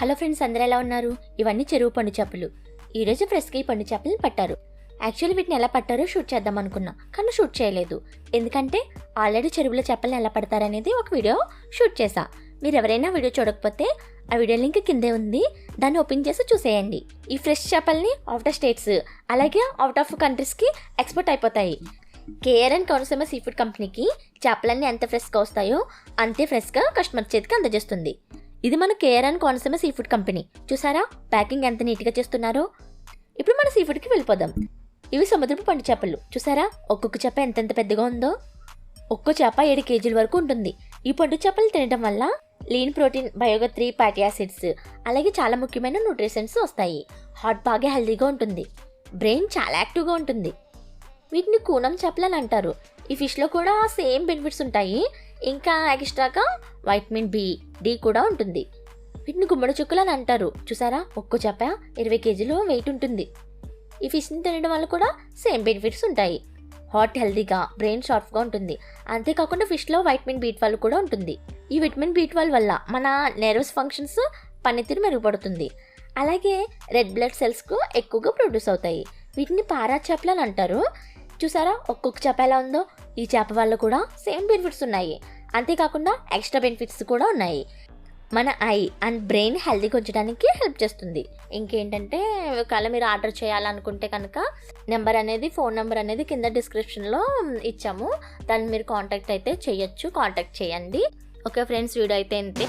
Hello friends అందరూ ఎలా ఉన్నారు? ఇవన్నీ చెరువు పండు చేపలు. ఈరోజు ఫ్రెష్గా ఈ పండు చేపలను పట్టారు. యాక్చువల్లీ వీటిని ఎలా పట్టారో షూట్ చేద్దాం అనుకున్నా కానీ షూట్ చేయలేదు. ఎందుకంటే ఆల్రెడీ చెరువులో చేపలను ఎలా పడతారనేది ఒక వీడియో షూట్ చేశా. మీరు ఎవరైనా వీడియో చూడకపోతే ఆ వీడియో లింక్ కిందే ఉంది. దాన్ని ఓపెన్ చేసి చూసేయండి. ఈ ఫ్రెష్ చేపల్ని అవుట్ ఆఫ్ స్టేట్స్ అలాగే అవుట్ ఆఫ్ కంట్రీస్కి ఎక్స్పోర్ట్ అయిపోతాయి. KR and Konaseema sea food కంపెనీకి చేపలన్నీ ఎంత ఫ్రెష్గా వస్తాయో అంతే ఫ్రెష్గా కస్టమర్ చేతికి అందజేస్తుంది. ఇది మన KR and Konaseema sea food company. చూసారా? ప్యాకింగ్ ఎంత నీట్గా చేస్తున్నారో. ఇప్పుడు మన సీ ఫుడ్కి వెళ్ళిపోదాం. ఇవి సముద్రపు పండు చేపలు. చూసారా? ఒక్కొక్క చేప ఎంతెంత పెద్దగా ఉందో. ఒక్కో చేప ఏడు కేజీల వరకు ఉంటుంది. ఈ పండు చేపలు తినడం వల్ల లీన్ ప్రోటీన్ బయోగా త్రీ ఫ్యాటీ యాసిడ్స్ అలాగే చాలా ముఖ్యమైన న్యూట్రిషన్స్ వస్తాయి. హార్ట్ బాగా హెల్దీగా ఉంటుంది. బ్రెయిన్ చాలా యాక్టివ్గా ఉంటుంది. వీటిని కూనం చేపలు అని అంటారు. ఈ ఫిష్లో కూడా సేమ్ బెనిఫిట్స్ ఉంటాయి. ఇంకా ఎక్స్ట్రాగా వైటమిన్ బి డి కూడా ఉంటుంది. వీటిని గుమ్మడి చుక్కలు అని అంటారు. చూసారా? ఒక్క చేప ఇరవై కేజీలు వెయిట్ ఉంటుంది. ఈ ఫిష్ని తినడం వల్ల కూడా సేమ్ బెనిఫిట్స్ ఉంటాయి. హాట్ హెల్దీగా బ్రెయిన్ షార్ప్గా ఉంటుంది. అంతేకాకుండా ఫిష్లో వైటమిన్ బీ ట్వెల్వ్ కూడా ఉంటుంది. ఈ విటమిన్ బీ ట్వెల్వ్ వల్ల మన నెర్వస్ ఫంక్షన్స్ పనితీరు మెరుగుపడుతుంది. అలాగే రెడ్ బ్లడ్ సెల్స్కు ఎక్కువగా ప్రొడ్యూస్ అవుతాయి. వీటిని పారా చేపలు అని అంటారు. చూసారా? ఒక్కొక్క చేప ఎలా ఉందో? ఈ చేప వల్ల కూడా సేమ్ బెనిఫిట్స్ ఉన్నాయి. అంతేకాకుండా ఎక్స్ట్రా బెనిఫిట్స్ కూడా ఉన్నాయి. మన ఐ అండ్ బ్రెయిన్ హెల్దీగా ఉంచడానికి హెల్ప్ చేస్తుంది. ఇంకేంటంటే ఒకవేళ మీరు ఆర్డర్ చేయాలనుకుంటే కనుక నెంబర్ అనేది ఫోన్ నెంబర్ అనేది కింద డిస్క్రిప్షన్లో ఇచ్చాము. దాన్ని మీరు కాంటాక్ట్ అయితే చేయొచ్చు. కాంటాక్ట్ చేయండి. ఓకే ఫ్రెండ్స్ వీడియో అయితే అంతే